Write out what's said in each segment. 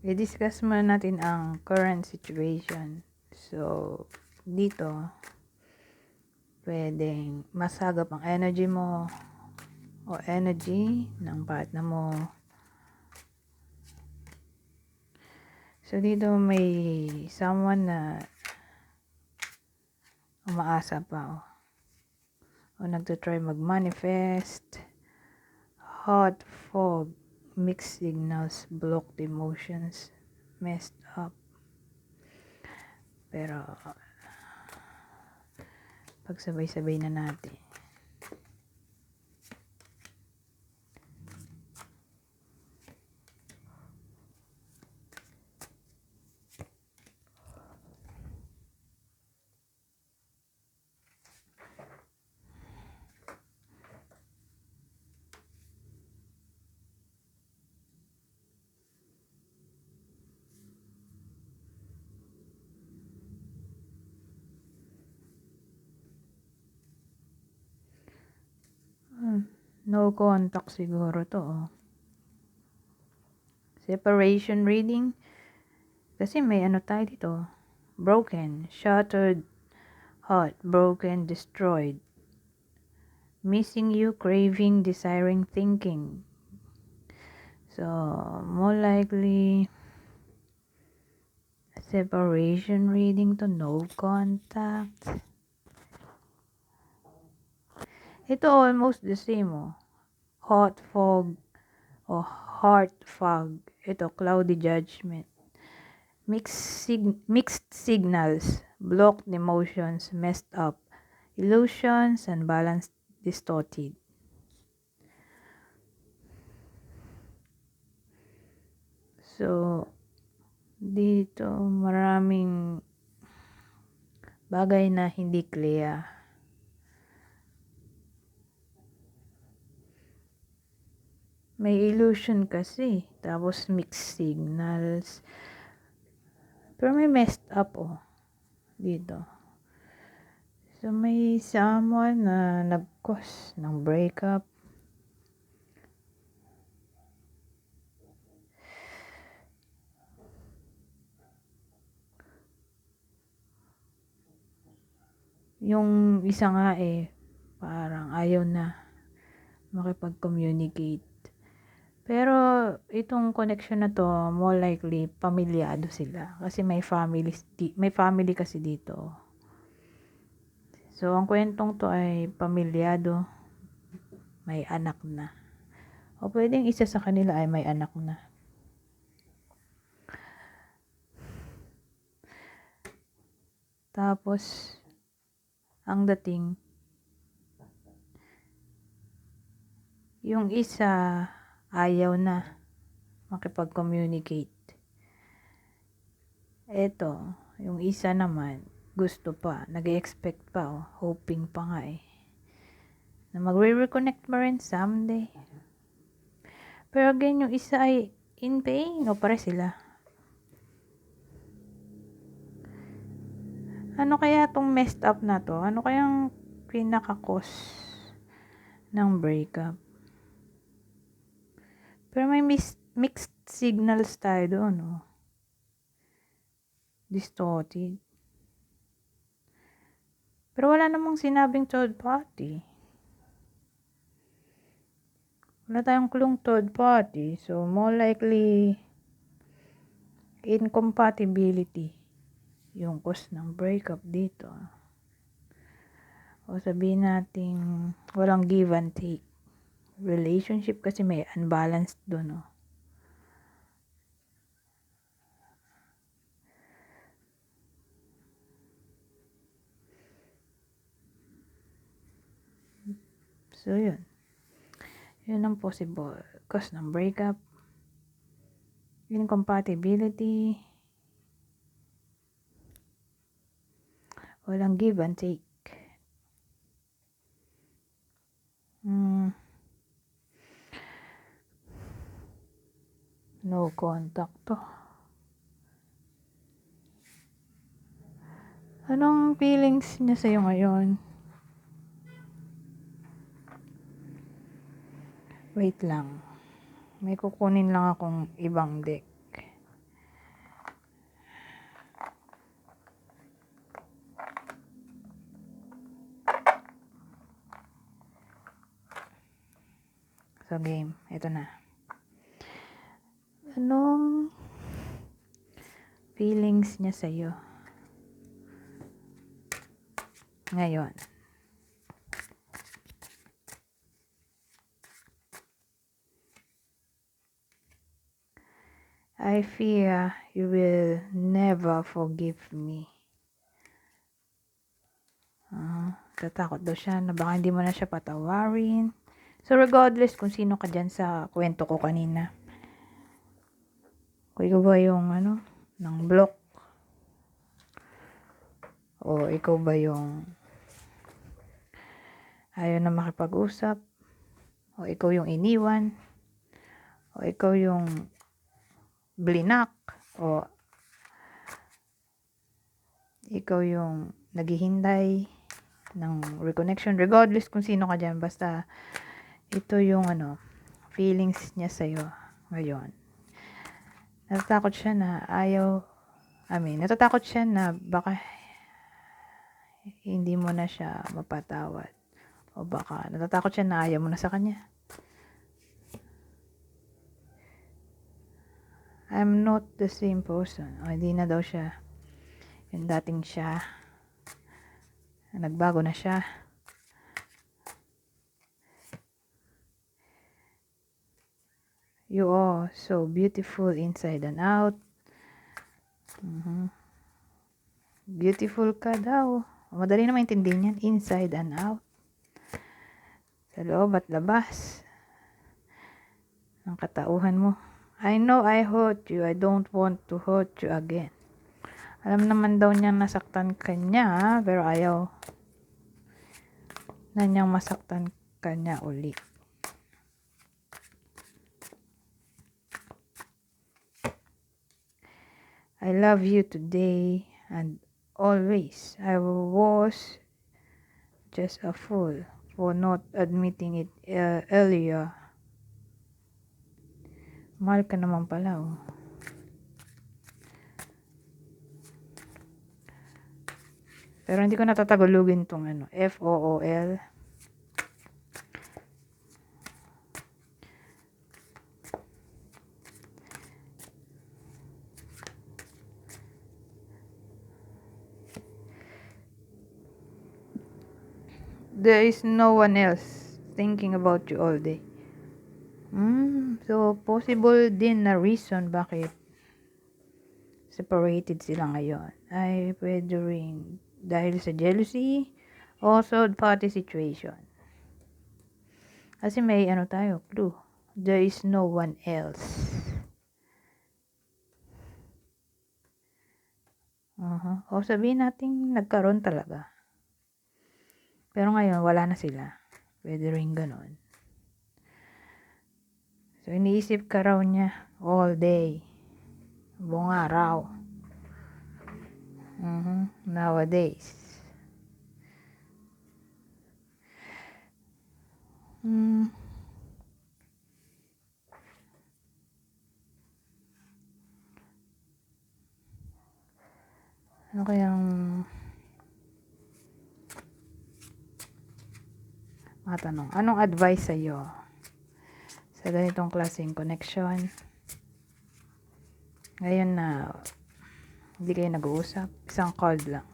i-discuss muna natin ang current situation. So, dito, pwedeng masagap ang energy mo o energy ng partner mo. So, dito may someone na umaasa pa o, o nagtutry mag-manifest. Hot fog, mixed signals, blocked emotions, messed up. Pero, pagsabay-sabay na natin. Hmm, No contact siguro to. Oh. Separation reading. Kasi may ano tayo dito. Broken, shattered, hot, broken, destroyed. Missing you, craving, desiring, thinking. So, more likely, separation reading to no contact. Ito almost the same oh. Hot fog o heart fog. Ito cloudy judgment. Mixed, sig- mixed signals, blocked emotions, messed up, illusions, unbalanced, distorted. So, dito maraming bagay na hindi clear. May illusion kasi. Tapos mixed signals. Pero may messed up oh. Dito. So may someone na nag-cause ng breakup. Yung isa nga eh, parang ayaw na makipag-communicate. Pero itong connection na to, more likely pamilyado sila kasi may family may family kasi dito. So ang kwentong to ay pamilyado, may anak na. O pwedeng isa sa kanila ay may anak na. Tapos ang dating yung isa ayaw na makipag-communicate. Eto, yung isa naman, gusto pa, nag expect pa, oh, hoping pa nga eh. Na magre-reconnect mo rin someday. Pero again, yung isa ay in pain o pare sila. Ano kaya tong messed up na to? Ano kayang pinaka-cause ng breakup? Pero may mis- mixed signals tayo doon, no? Distorted. Pero wala namang sinabing third party. Wala tayong clung third party. So, more likely, incompatibility yung cause ng breakup dito. O sabihin natin, walang give and take relationship kasi may unbalanced doon, no? So, yun. Yun ang possible cause ng breakup. Incompatibility. Walang give and take. no contact to anong feelings niya sa'yo ngayon wait lang may kukunin lang akong ibang deck sa game. Ito na. Niya sa'yo? Ngayon. I fear you will never forgive me. Ah, tatakot daw siya na baka hindi mo na siya patawarin. So, regardless kung sino ka dyan sa kwento ko kanina. Ikaw ba yung, ano, ng block. O ikaw ba yung ayaw na makipag-usap. O ikaw yung iniwan. O ikaw yung blinak. O ikaw yung naghihintay ng reconnection. Regardless kung sino ka dyan. Basta ito yung ano, feelings niya sa'yo ngayon. Natatakot siya na ayaw, I mean, natatakot siya na baka hindi mo na siya mapatawad. O baka natatakot siya na ayaw mo na sa kanya. I'm not the same person. O hindi na daw siya yung dating siya. Nagbago na siya. You are so beautiful inside and out. Mhm. Beautiful ka daw. Madali na maintindihan yan. Inside and out. Sa loob at labas. Ng katauhan mo. I know I hurt you. I don't want to hurt you again. Alam naman daw niyang nasaktan ka niya, pero ayaw na niyang masaktan ka niya ulit. I love you today and always. I was just a fool for not admitting it uh, earlier. Mahal ka naman pala, oh. Pero hindi ko natatagulugin tong ano, F-O-O-L. There is no one else thinking about you all day. Hmm, so possible din na reason bakit separated sila ngayon ay pwede rin dahil sa jealousy o third party situation. Kasi may ano tayo, clue. There is no one else. Uh-huh. O sabihin natin nagkaroon talaga. Pero ngayon, wala na sila. Pwede rin ganon. So, iniisip ka raw niya all day. Buong araw. Mhm. Nowadays. Hmm. Ano kayang matanong? Anong advice sa'yo sa ganitong klaseng connection? Ngayon na hindi kayo nag-uusap, isang call lang.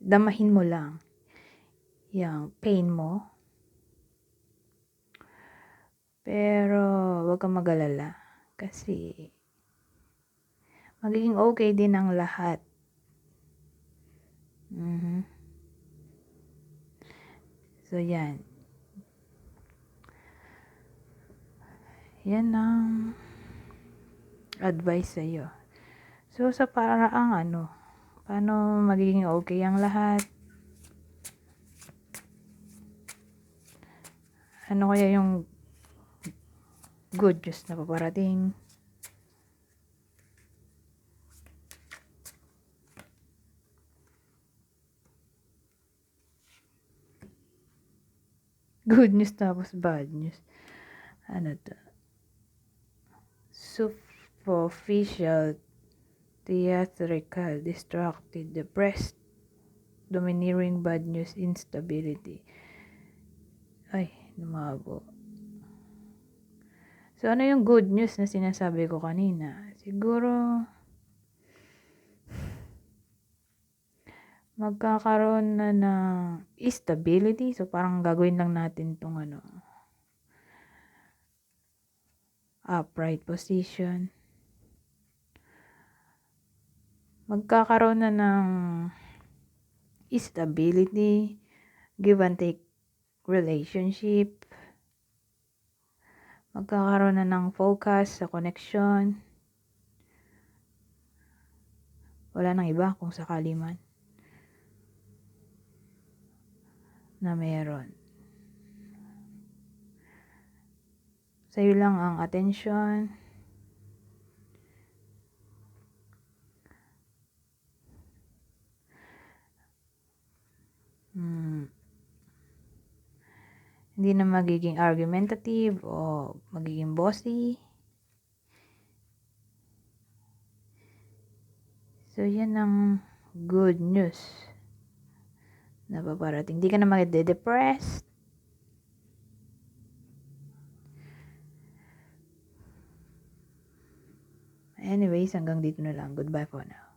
Damahin mo lang yung pain mo. Pero, wag kang magalala. Kasi, magiging okay din ang lahat. Mhm. So, yan. Yan ang advice sa'yo. So, sa paraang ano, paano magiging okay ang lahat? Ano kaya yung good news na paparating? Good news tapos bad news. Ano to? Superficial theatrical, distracted, depressed, domineering, bad news, instability. Ay, lumabo. So, ano yung good news na sinasabi ko kanina? Siguro, magkakaroon na ng stability. So, parang gagawin lang natin tong ano, upright position. Magkakaroon na ng stability, give and take relationship. Magkakaroon na ng focus sa connection. Wala nang iba kung sakali man. Na meron. Sa'yo lang ang attention. Hmm. Hindi na magiging argumentative o magiging bossy. So, yan ang good news na paparating. Hindi ka na magde-depressed. Anyways, hanggang dito na lang. Goodbye for now.